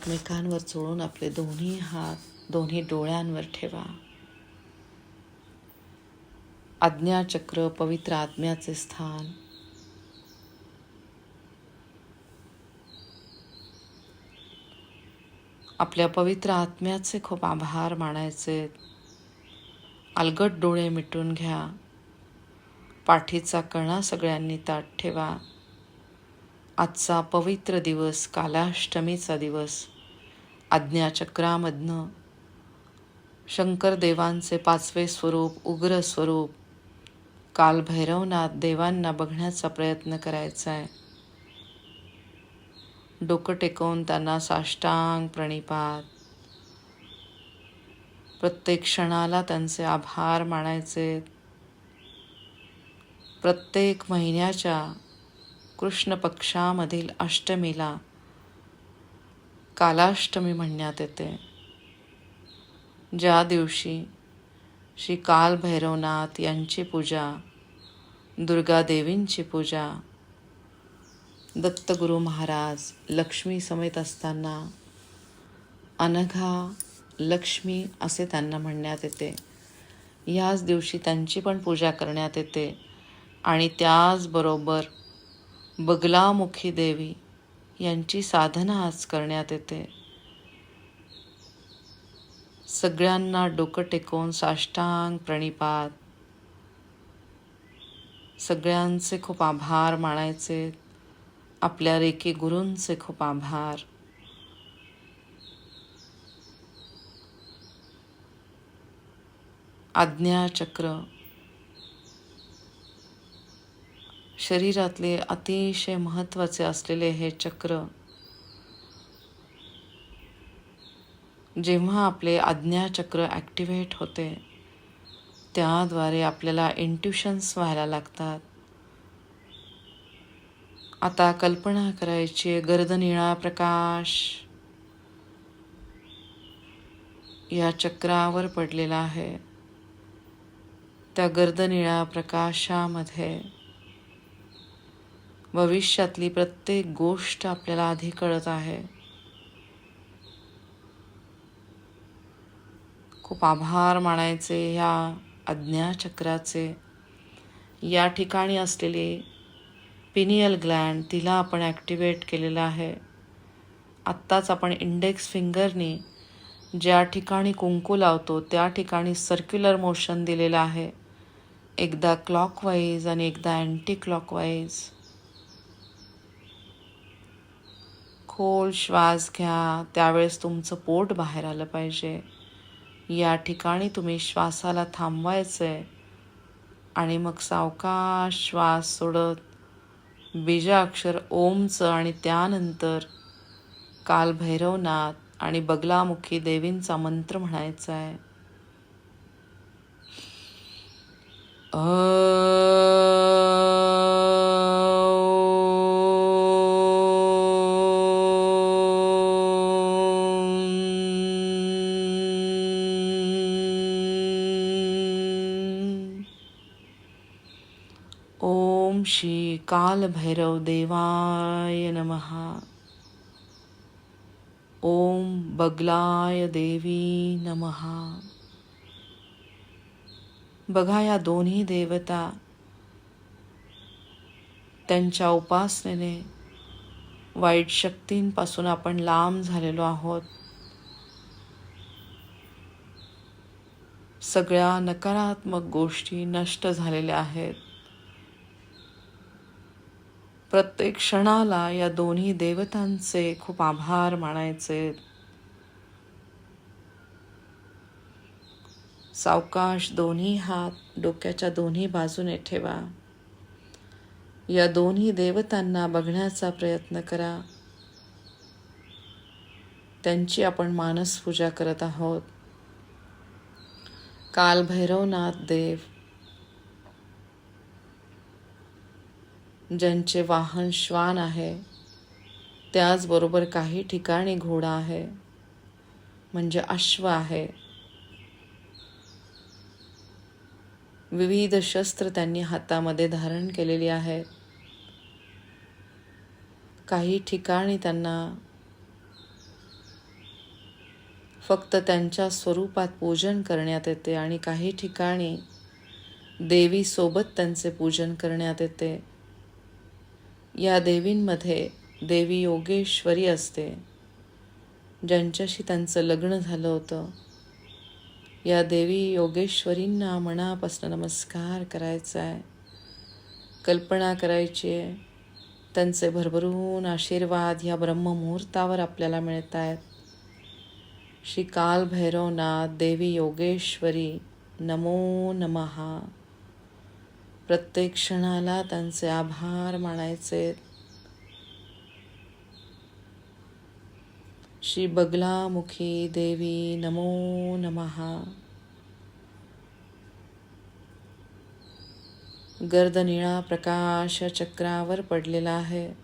एकमेकांवर चोळून आपले दोन्ही हात दोन्ही डोळ्यांवर ठेवा. आज्ञाचक्र पवित्र आत्म्याचे स्थान. आपल्या पवित्र आत्म्याचे खूप आभार मानायचे. अलगट डोळे मिटून घ्या. पाठीचा कणा सगळ्यांनी ताट ठेवा. आजचा पवित्र दिवस कालाष्टमीचा दिवस. आज्ञाचक्रामधनं शंकरदेवांचे पाचवे स्वरूप उग्र स्वरूप काल भैरवनाथ देवांना बघण्याचा प्रयत्न करायचा आहे. डोकं टेकवून त्यांना साष्टांग प्रणिपात. प्रत्येक क्षणाला त्यांचे आभार मानायचे. प्रत्येक महिन्याच्या कृष्ण पक्षामधील अष्टमीला कालाष्टमी म्हणण्यात येते. ज्या दिवशी श्री कालभैरवनाथ यांची पूजा दुर्गादेवींची पूजा दत्तगुरु महाराज लक्ष्मी समेत असताना अनघा लक्ष्मी असे त्यांना म्हणण्यात येते. याच दिवशी त्यांची पण पूजा करण्यात येते आणि त्याचबरोबर बगलामुखी देवी यांची साधना आज करण्यात येते. सगळ्यांना डोकं टेकवून साष्टांग प्रणिपात. सगळ्यांचे खूप आभार मानायचे. आपल्या रेखे गुरूंचे खूप आभार. आज्ञाचक्र शरीरातले अतिशय महत्त्वाचे असलेले हे चक्र जेव्हा आपले आज्ञाचक्र ॲक्टिवेट होते त्याद्वारे आपल्याला इंट्युशन्स व्हायला लागतात. आता कल्पना करायची गर्दनिळा प्रकाश या चक्रावर पडलेला आहे. त्या गर्दनिळ्या प्रकाशामध्ये भविष्यातली प्रत्येक गोष्ट आपल्याला आधी कळत आहे. खूप आभार मानायचे ह्या अज्ञाचक्राचे या ठिकाणी असलेली पिनियल ग्लँड तिला आपण ॲक्टिवेट केलेलं आहे. आत्ताच आपण इंडेक्स फिंगरनी ज्या ठिकाणी कुंकू लावतो त्या ठिकाणी सर्क्युलर मोशन दिलेलं आहे. एकदा क्लॉकवाईज आणि एकदा अँटी क्लॉकवाईज खोल श्वास घ्या. त्यावेळेस तुमचं पोट बाहेर आलं पाहिजे. या ठिकाणी तुम्ही श्वासाला थांबवायचं आहे आणि मग सावकाश श्वास सोडत बीजाक्षर ओमचं आणि त्यानंतर काल भैरवनाथ आणि बगलामुखी देवींचा मंत्र म्हणायचा आहे ओम श्री कालभैरव देवाय नमः। ओम बगलाय देवी नमः। बघा या दोन्ही देवता त्यांच्या उपासनेने वाईट शक्तींपासून आपण लांब झालेलो आहोत. सगळ्या नकारात्मक गोष्टी नष्ट झालेल्या आहेत. प्रत्येक क्षणाला या दोन्ही देवतांचे खूप आभार मानायचे. सावकाश दोन्ही हात डोक्याच्या दोन्ही बाजूने ठेवा. या दोन्ही देवतांना बघण्याचा प्रयत्न करा. त्यांची आपण मानस पूजा करत आहोत. काल भैरवनाथ देव ज्यांचे वाहन श्वान आहे त्याचबरोबर काही ठिकाणी घोडा आहे म्हणजे अश्व आहे. विविध शस्त्र त्यांनी हातामध्ये धारण केलेली आहेत. काही ठिकाणी त्यांना फक्त त्यांच्या स्वरूपात पूजन करण्यात येते आणि काही ठिकाणी देवीसोबत त्यांचे पूजन करण्यात येते. या देवींमध्ये देवी योगेश्वरी असते. ज्यांच्याशी त्यांचं लग्न झालं होतं. या देवी योगेश्वरींना मनापासून नमस्कार करायचा आहे कल्पना करायची आहे. त्यांचे भरभरून आशीर्वाद ह्या ब्रह्ममुहूर्तावर आपल्याला मिळत आहेत श्री कालभैरवनाथ देवी योगेश्वरी नमो नमहा प्रत्येक क्षणाला त्यांचे आभार मानायचे. श्री बगलामुखी देवी नमो नमहा गर्दनिळा प्रकाश चक्रावर पडलेला आहे.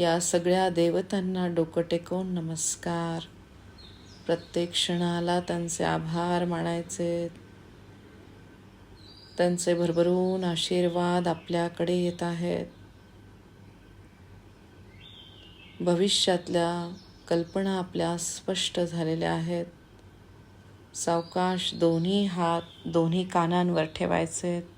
या सगळ्या देवतांना डोकं टेकवून नमस्कार. प्रत्येक क्षणाला त्यांचे आभार मानायचे. त्यांचे भरभरून आशीर्वाद आपल्याकडे येत आहेत. भविष्यातल्या कल्पना आपल्या स्पष्ट झालेल्या आहेत. सावकाश दोन्ही हात दोन्ही कानांवर ठेवायचे.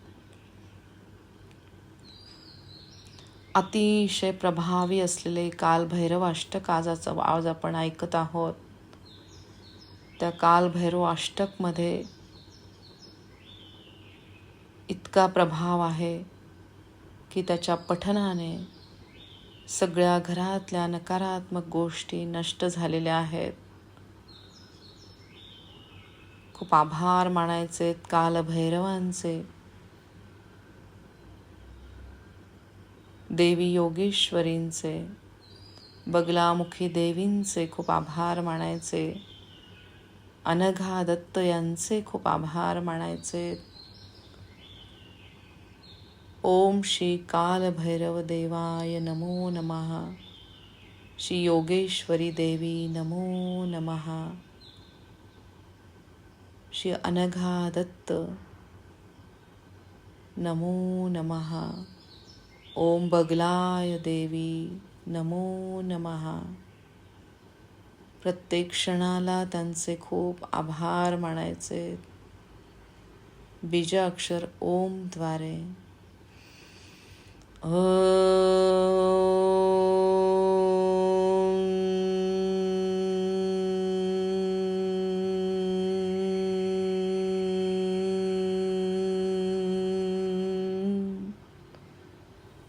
अतिशय प्रभावी असलेले काल भैरव आजाचा आवाज आपण ऐकत आहोत. त्या कालभैरव अष्टकमध्ये इतका प्रभाव आहे की त्याच्या पठनाने सगळ्या घरातल्या नकारात्मक गोष्टी नष्ट झालेल्या आहेत. खूप आभार मानायचे कालभैरवांचे. देवी योगेश्वरींचे बगलामुखी देवींचे खूप आभार मानायचे. अनघा दत्त यांचे खूप आभार मानायचे. ओम श्री कालभैरव देवाय नमो नमः. श्री योगेश्वरी देवी नमो नमः. श्री अनघा दत्त नमो नमः. ओम बगलाय देवी नमो नमः. प्रत्येक क्षणाला त्यांचे खूप आभार मानायचे. बीजाक्षर ओमद्वारे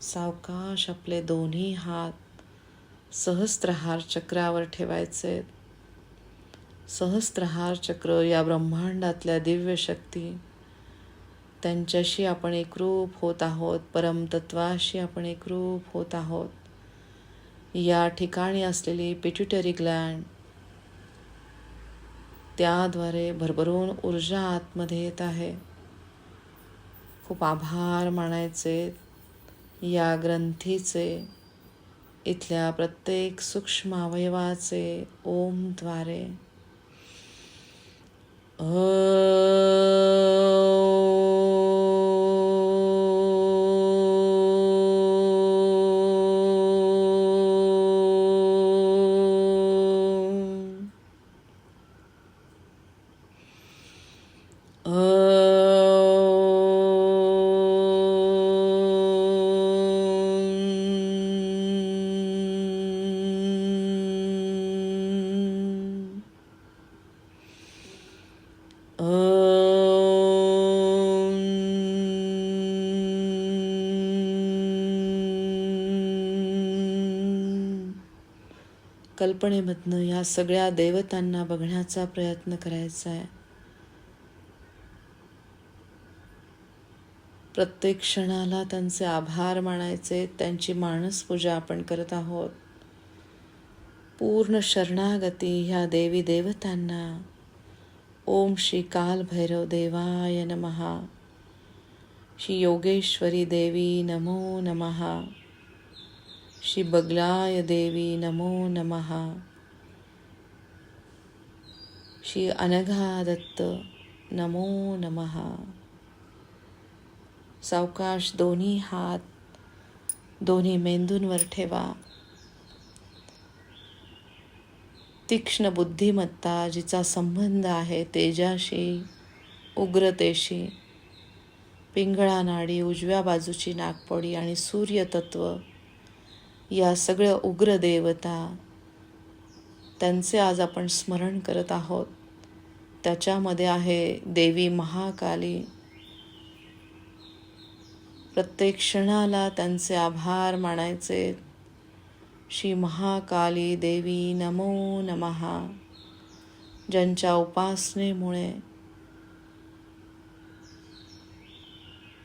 सावकाश आपले दोन्ही हात सहस्त्रहार चक्रावर ठेवायचे. सहस्त्रहार चक्र या ब्रह्मांडातल्या दिव्य शक्ती. त्यांच्याशी आपण एकरूप होत आहोत. परमतत्वाशी आपण एकरूप होत आहोत. या ठिकाणी असलेली पिट्युटरी ग्लँड त्याद्वारे भरभरून ऊर्जा आतमध्ये येत आहे. खूप आभार मानायचे या ग्रंथीचे. इथल्या प्रत्येक सूक्ष्म अवयवाचे ओमद्वारे कल्पनेमधनं या सगळ्या देवतांना बघण्याचा प्रयत्न करायचा आहे. प्रत्येक क्षणाला त्यांचे आभार मानायचे त्यांची मानसपूजा आपण करत आहोत. पूर्ण शरणागती ह्या देवी देवतांना. ओम श्री काल भैरव देवाय नमहा श्री योगेश्वरी देवी नमो नमहा श्री बगलाय देवी नमो नमः। श्री अनघा दत्त नमो नमः। सावकाश दोन्ही हात दोन्ही मेंदूंवर ठेवा. तीक्ष्ण बुद्धिमत्ता जिचा संबंध आहे तेजाशी उग्रतेशी पिंगळा नाडी उजव्या बाजूची नागपोडी आणि सूर्यतत्व या सगळ्या उग्र देवता त्यांचे आज आपण स्मरण करत आहोत. त्याच्यामध्ये आहे देवी महाकाली. प्रत्येक क्षणाला त्यांचे आभार मानायचे. श्री महाकाली देवी नमो नमहा ज्यांच्या उपासनेमुळे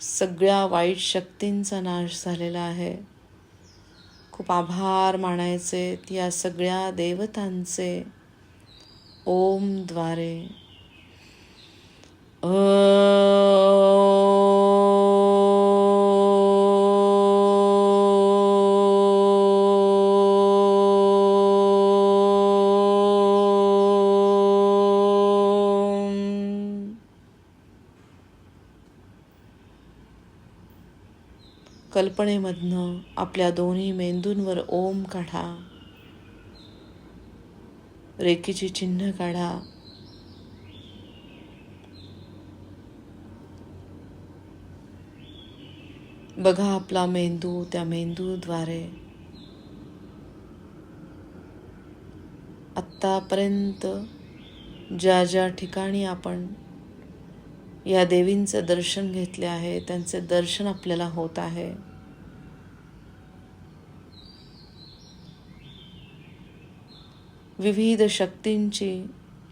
सगळ्या वाईट शक्तींचा नाश झालेला आहे. खूप आभार मानायचे या सगळ्या देवतांचे. ओमद्वारे ओ कल्पनेमधनं आपल्या दोन्ही मेंदूंवर ओम काढा. रेखीची चिन्ह काढा. बघा आपला मेंदू त्या मेंदूद्वारे. आत्तापर्यंत ज्या ज्या ठिकाणी आपण या देवींचं दर्शन घेतले आहे त्यांचे दर्शन आपल्याला होत आहे. विविध शक्तींची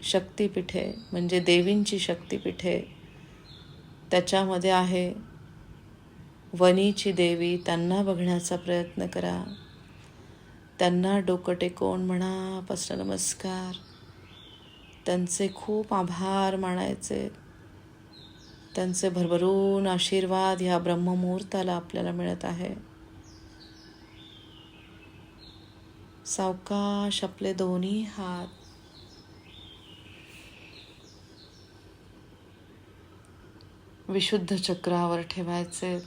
शक्तिपीठे म्हणजे देवींची शक्तिपीठे त्याच्यामध्ये आहे. वनीची देवी त्यांना बघण्याचा प्रयत्न करा. त्यांना डोकं टेकवून मनापासून नमस्कार. त्यांचे खूप आभार मानायचे. त्यांचे भरभरून आशीर्वाद ह्या ब्रह्ममुहूर्ताला आपल्याला मिळत आहे. सावकाश आपले दोन्ही हात विशुद्ध चक्रावर ठेवायचे.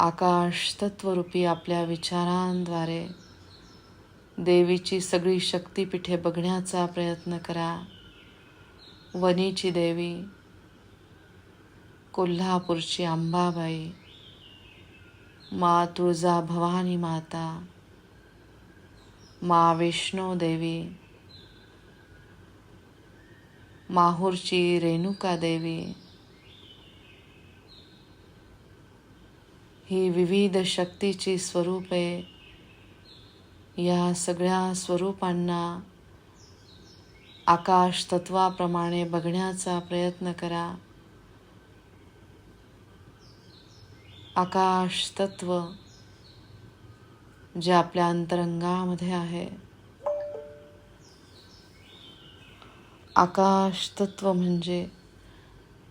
आकाश तत्वरूपी आपल्या विचारांद्वारे देवीची सगळी शक्तिपीठे बघण्याचा प्रयत्न करा. वनीची देवी कोल्हापूरची अंबाबाई मा तुळजा भवानी माता मा विष्णू देवी माहूरची रेणुका देवी. ही विविध शक्तीची स्वरूपे या सगळ्या स्वरूपांना आकाश तत्वाप्रमाणे बघण्याचा प्रयत्न करा. आकाश तत्व जे आपल्या अंतरंगामध्ये आहे. आकाश तत्व म्हणजे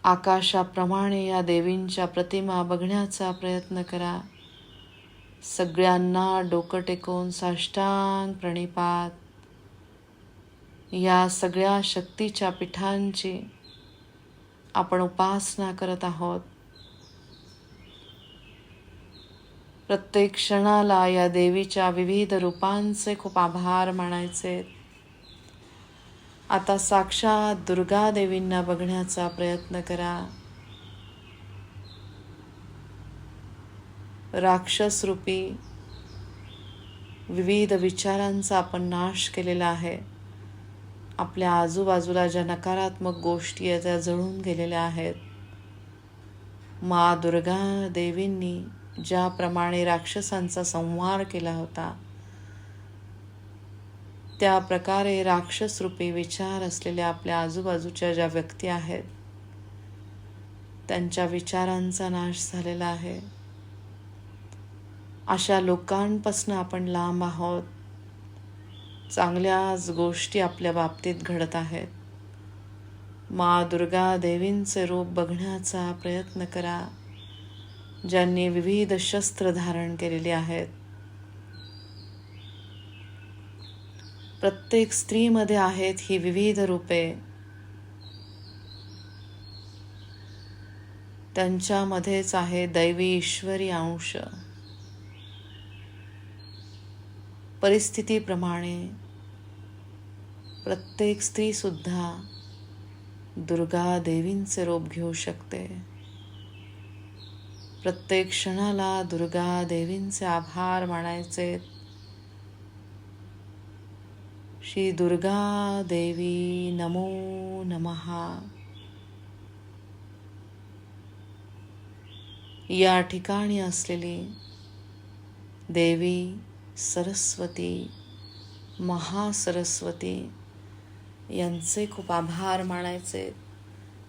आकाशाप्रमाणे या देवींच्या प्रतिमा बघण्याचा प्रयत्न करा. सगळ्यांना डोकं टेकून साष्टांग प्रणिपात. या सगळ्या शक्तीच्या पीठांची आपण उपासना करत आहोत. प्रत्येक क्षणाला या देवीच्या विविध रूपांचे खूप आभार मानायचे. आता साक्षात दुर्गा देवींना बघण्याचा प्रयत्न करा. राक्षस रूपी विविध विचारांचा आपण नाश केलेला आहे. आपल्या आजूबाजूला ज्या नकारात्मक गोष्टी आहेत त्या जळून गेलेल्या आहेत. मा दुर्गा देवींनी ज्याप्रमाणे राक्षसांचा संहार केला होता त्या प्रकारे राक्षस रूपी विचार असलेल्या आपल्या आजूबाजूच्या ज्या व्यक्ती आहेत त्यांच्या विचारांचा नाश झालेला आहे. अशा लोकांपासून आपण लांब आहोत. चांगल्याच गोष्टी आपल्या बाबतीत घडत आहेत. मा दुर्गा देवींचे रूप बघण्याचा प्रयत्न करा. ज्यांनी विविध शस्त्र धारण केलेली आहेत. प्रत्येक स्त्रीमध्ये आहेत ही विविध रूपे. त्यांच्यामध्येच आहे दैवी ईश्वरी अंश. परिस्थितीप्रमाणे प्रत्येक स्त्रीसुद्धा दुर्गा देवींचे रूप घेऊ शकते. प्रत्येक क्षणाला दुर्गा देवींचे आभार मानायचे. श्री दुर्गा देवी नमो नमहा या ठिकाणी असलेली देवी सरस्वती महासरस्वती यांचे खूप आभार मानायचे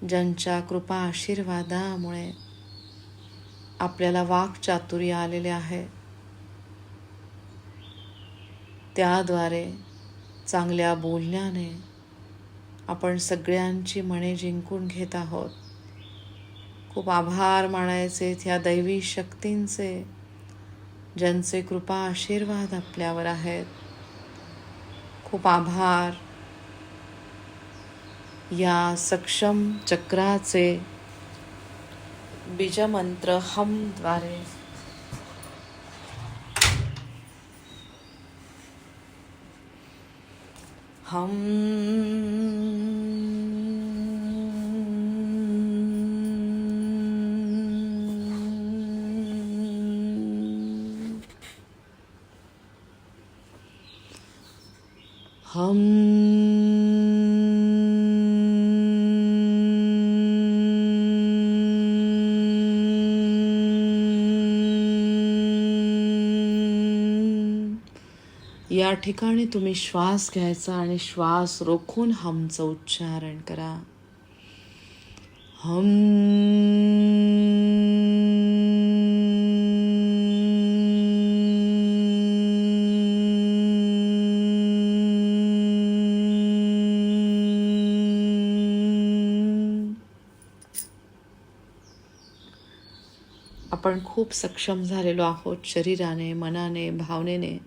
ज्यांच्या कृपा आशीर्वादामुळे आपल्याला वाकचातुर्य आलेले आहे. त्याद्वारे चांगल्या बोलण्याने आपण सगळ्यांची मने जिंकून घेत आहोत. खूप आभार मानायचे ह्या दैवी शक्तींचे ज्यांचे कृपा आशीर्वाद आपल्यावर आहेत. खूप आभार. या सक्षम चक्राचे बीजमंत्र हमद्वारे. हम या ठिकाणी तुम्ही श्वास घ्यायचा आणि श्वास रोखून हमचं उच्चारण करा. हम. आपण खूप सक्षम झालेलो आहोत शरीराने मनाने भावनेने.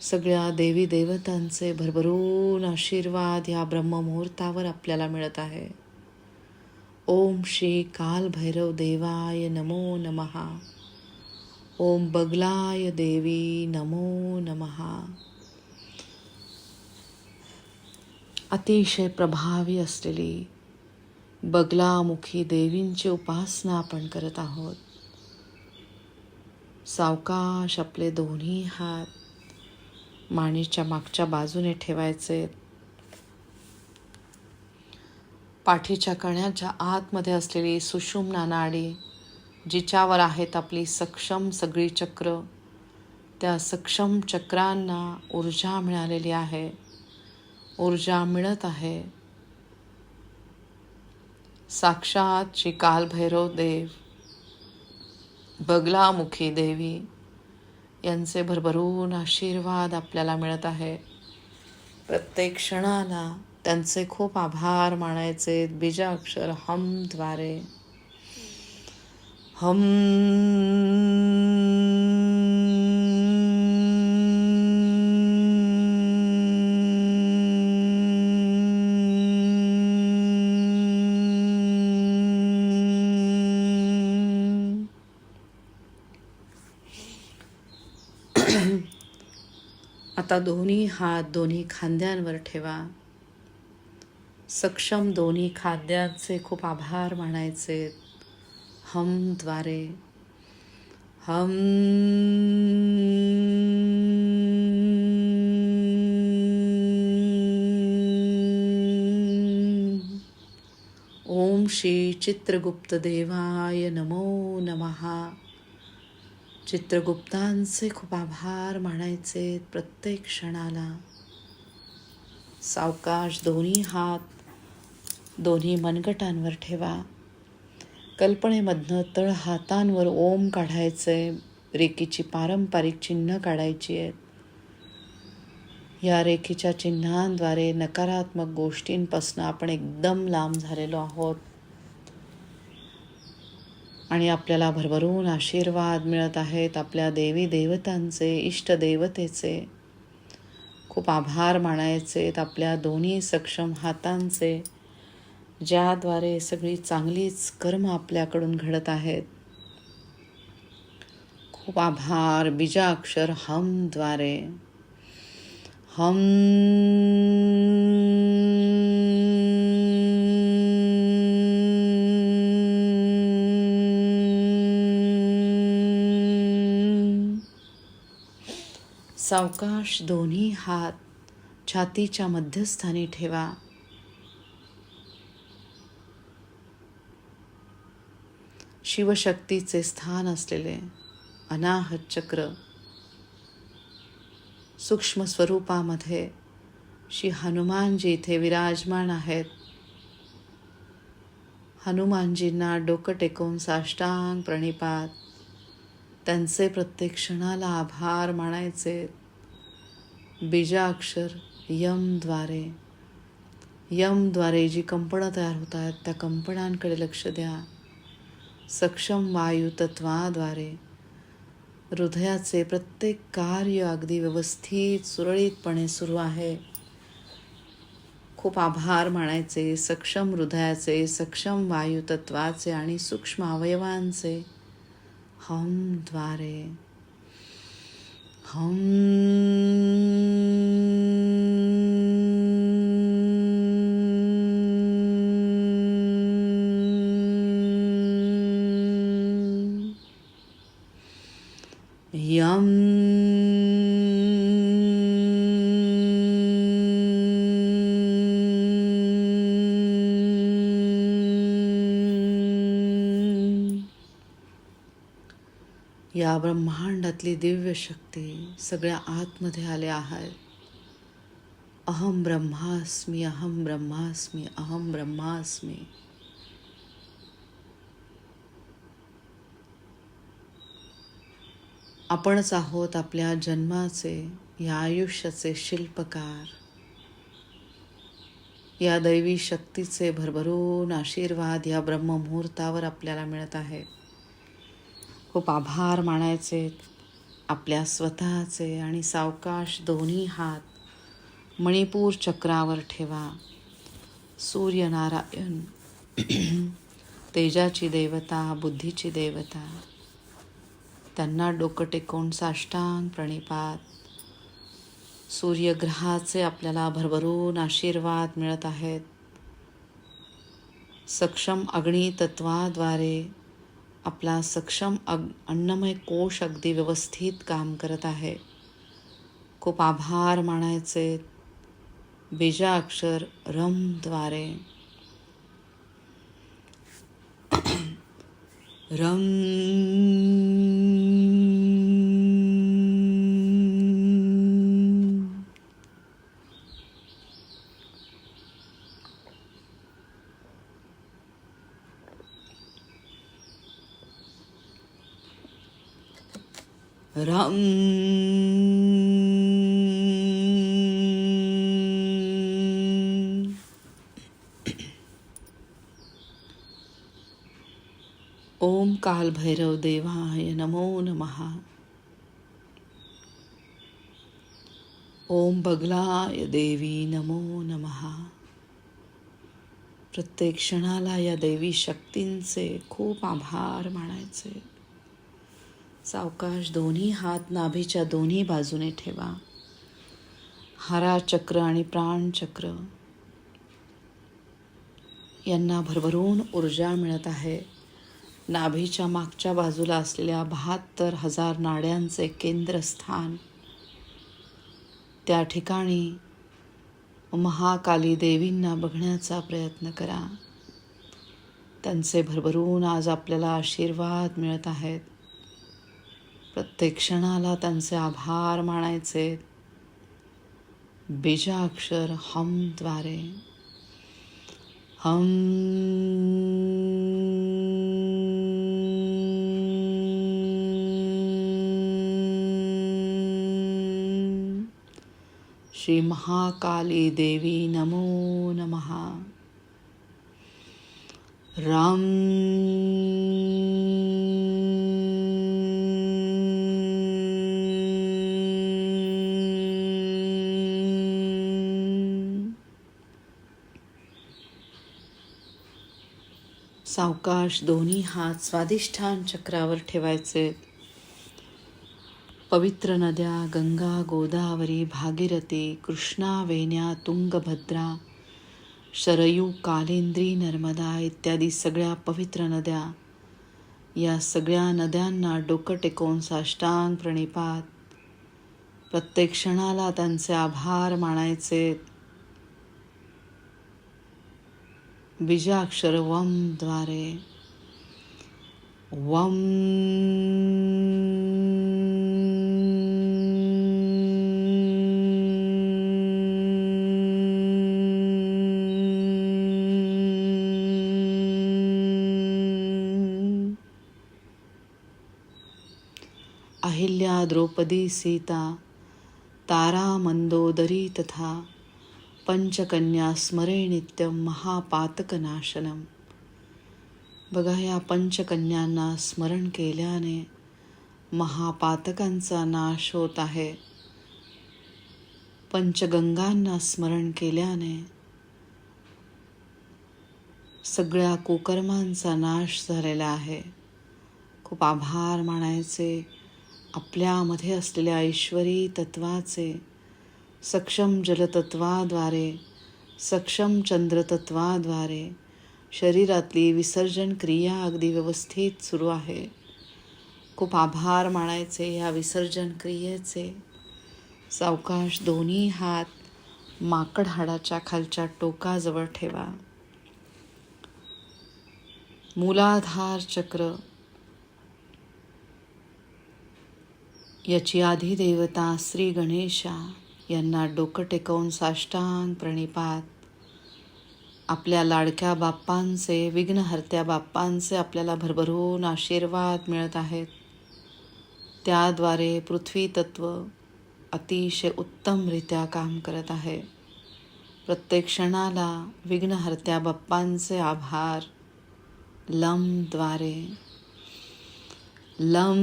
सगळ्या देवी देवतांचे भरभरून आशीर्वाद या ब्रह्ममुहूर्तावर आपल्याला मिळत आहे. ओम श्री काल भैरव देवाय नमो नमहा ओम बगलाय देवी नमो नमहा अतिशय प्रभावी असलेली बगलामुखी देवींची उपासना आपण करत आहोत. सावकाश आपले दोन्ही हात मानेच्या मागच्या बाजूने ठेवायचे. पाठीच्या कण्याच्या आतमध्ये असलेली सुषुम्ना नाडी जिच्यावर आहेत आपली सक्षम सगळी चक्र त्या सक्षम चक्रांना ऊर्जा मिळालेली आहे. ऊर्जा मिळत आहे. साक्षात श्री कालभैरव देव बगलामुखी देवी यांचे भरभरून आशीर्वाद आपल्याला मिळत आहे. प्रत्येक क्षणाला त्यांचे खूप आभार मानायचे बीजाक्षर हमद्वारे हम आता दोन्ही हात दोन्ही खांद्यांवर ठेवा. सक्षम दोन्ही खांद्यांचे खूप आभार मानायचे. हमद्वारे हम. ओम श्री चित्रगुप्त देवाय नमो नमहा चित्रगुप्तांचे खूप आभार मानायचे प्रत्येक क्षणाला. सावकाश दोन्ही हात दोन्ही मनगटांवर ठेवा. कल्पनेमधनं तळ हातांवर ओम काढायचे रेखीची पारंपरिक चिन्ह काढायची आहेत. या रेखीच्या चिन्हांद्वारे नकारात्मक गोष्टींपासून आपण एकदम लांब झालेलो आहोत. आणि आपल्याला भरभरून आशीर्वाद मिळत आहेत आपल्या देवी देवतांचे इष्ट देवतेचे. खूप आभार मानायचे आपल्या दोन्ही सक्षम हातांचे ज्याद्वारे सगळी चांगलीच कर्म आपल्याकडून घडत आहेत. खूप आभार बीजाक्षर हमद्वारे हम सावकाश दोन्ही हात छातीच्या मध्यस्थानी ठेवा. शिवशक्तीचे स्थान असलेले अनाहत चक्र सूक्ष्म स्वरूपामध्ये श्री हनुमानजी इथे विराजमान आहेत. हनुमानजींना डोकं टेकून साष्टांग प्रणिपात. त्यांचे प्रत्येक क्षणाला आभार मानायचे. बीजाक्षर यमद्वारे यमद्वारे जी कंपनं तयार होत आहेत त्या कंपनांकडे लक्ष द्या. सक्षम वायू तत्वाद्वारे. हृदयाचे प्रत्येक कार्य अगदी व्यवस्थित सुरळीतपणे सुरू आहे. खूप आभार मानायचे सक्षम हृदयाचे सक्षम वायू तत्वाचे आणि सूक्ष्म अवयवांचे. हमद्वारे हम Nam. या ब्रह्मांडातली दिव्य शक्ती सगळ्या आतमध्ये आल्या आहेत अहम ब्रह्मास्मी अहम ब्रह्मास्मी अहम ब्रह्मास्मी. आपणच आहोत आपल्या जन्माचे या आयुष्याचे शिल्पकार. या दैवी शक्तीचे भरभरून आशीर्वाद या ब्रह्ममुहूर्तावर आपल्याला मिळत आहे खूप आभार मानायचे आपल्या स्वतःचे आणि सावकाश दोन्ही हात मणिपूर चक्रावर ठेवा. सूर्यनारायण तेजाची देवता बुद्धीची देवता त्यांना डोकं टेकवून साष्टांग प्रणिपात. सूर्यग्रहाचे आपल्याला भरभरून आशीर्वाद मिळत आहेत. सक्षम अग्नी तत्वाद्वारे आपला सक्षम अग अन्नमय कोश अगदी व्यवस्थित काम करत आहे. खूप आभार मानायचे बीजाक्षर रमद्वारे. रम रम ओम कालभैरव देवाय नमो नमः। ओम बगलाय देवी नमो नमः। प्रत्येक क्षणाला या देवी शक्तींचे खूप आभार मानायचे। सावकाश दोन्ही हात नाभीच्या दोन्ही बाजूने ठेवा। हारा चक्र आणि प्राणचक्र यांना भरभरून ऊर्जा मिळत आहे। नाभीच्या मागच्या बाजूला असलेल्या बहात्तर हजार नाड्यांचे केंद्रस्थान. त्या ठिकाणी महाकाली देवींना बघण्याचा प्रयत्न करा. त्यांचे भरभरून आज आपल्याला आशीर्वाद मिळत आहेत. प्रत्येक क्षणाला त्यांचे आभार मानायचे. बीजाक्षर हमद्वारे हम श्री महाकाली देवी नमो नमः। राम। सावकाश दोन्ही हात स्वादिष्ठान चक्रावर ठेवायचे. पवित्र नद्या गंगा गोदावरी भागीरथी कृष्णा वेण्या तुंगभद्रा शरयू कालिंद्री नर्मदा इत्यादी सगळ्या पवित्र नद्या. या सगळ्या नद्यांना डोकं टेकवून साष्टांग प्रणिपात. प्रत्येक क्षणाला त्यांचे आभार मानायचे. बीजाक्षर वमद्वारे. वम द्रौपदी सीता तारा मंदोदरी तथा पंचकन्या स्मरे नित्यम महापातकनाशनम। बघा या पंचकन्यांना स्मरण केल्याने महापातकांचा नाश होत आहे. पंचगंगांना स्मरण केल्याने सगळ्या कुकर्मांचा नाश झालेला आहे. खूप आभार मानायचे. आपल्यामध्ये असलेल्या ऐश्वरी तत्वाचे सक्षम जलतत्वाद्वारे सक्षम चंद्रतत्वाद्वारे शरीरातली विसर्जन क्रिया अगदी व्यवस्थित सुरू आहे. खूप आभार मानायचे ह्या विसर्जन क्रियेचे. सावकाश दोन्ही हात माकड हाडाच्या खालच्या टोकाजवळ ठेवा. मूलाधार चक्र याची आधी देवता श्री गणेशा यांना डोकं टेकवून साष्टांग प्रणिपात. आपल्या लाडक्या बाप्पांचे विघ्नहर्त्या बाप्पांचे आपल्याला भरभरून आशीर्वाद मिळत आहेत. त्याद्वारे पृथ्वी तत्व अतिशय उत्तमरित्या काम करत आहे. प्रत्येक क्षणाला विघ्नहर्त्या बाप्पांचे आभार. लमद्वारे. लम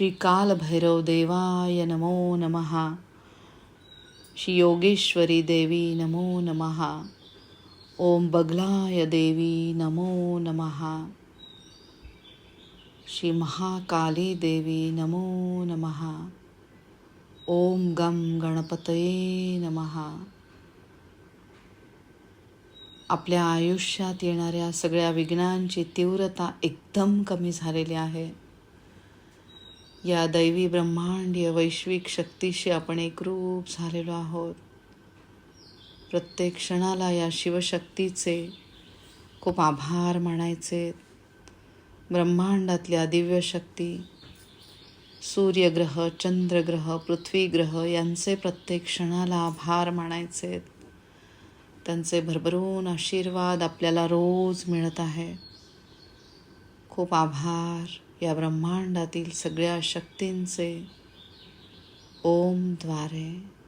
श्री कालभैरव देवाय नमो नमः। श्री योगेश्वरी देवी नमो नमः। ओम बगलाय देवी नमो नमः। श्री महाकाली देवी नमो नमः। ओम गम गणपतये नमः। आपल्या आयुष्यात येणाऱ्या सगळ्या विघ्नांची तीव्रता एकदम कमी झालेली आहे. या दैवी ब्रह्मांडीय वैश्विक शक्तीशी आपण एकरूप झालेलो आहोत. प्रत्येक क्षणाला या शिवशक्तीचे खूप आभार मानायचे. ब्रह्मांडातल्या दिव्य शक्ती सूर्यग्रह चंद्रग्रह पृथ्वीग्रह यांचे प्रत्येक क्षणाला आभार मानायचे. त्यांचे भरभरून आशीर्वाद आपल्याला रोज मिळत आहे. खूप आभार. या ब्रह्मांडातील सगळ्या शक्तींचे ओमद्वारे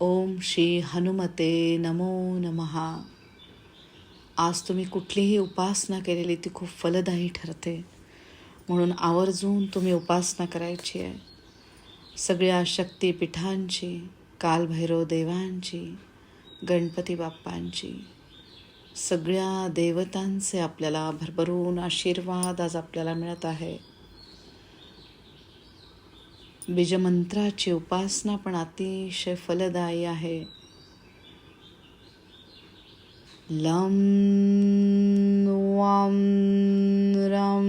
ओम श्री हनुमते नमो नमः. आज तुम्ही कुठलीही उपासना केलेली ती खूप फलदायी ठरते. म्हणून आवर्जून तुम्ही उपासना करायची आहे. सगळ्या शक्तीपीठांची कालभैरव देवांची गणपती बाप्पांची सगळ्या देवतांचे आपल्याला भरभरून आशीर्वाद आज आपल्याला मिळत आहे. बीजमंत्राची उपासना पण अतिशय फलदायी आहे. लं वां रं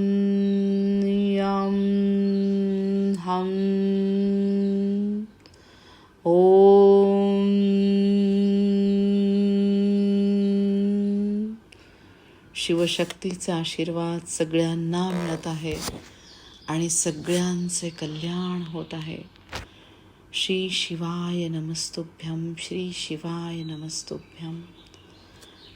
यं हं ॐ शिवशक्तीचा आशीर्वाद सगळ्यांना मिळत आहे आणि सगळ्यांचे कल्याण होत आहे. श्री शिवाय नमस्तुभ्यं श्री शिवाय नमस्तुभ्यं.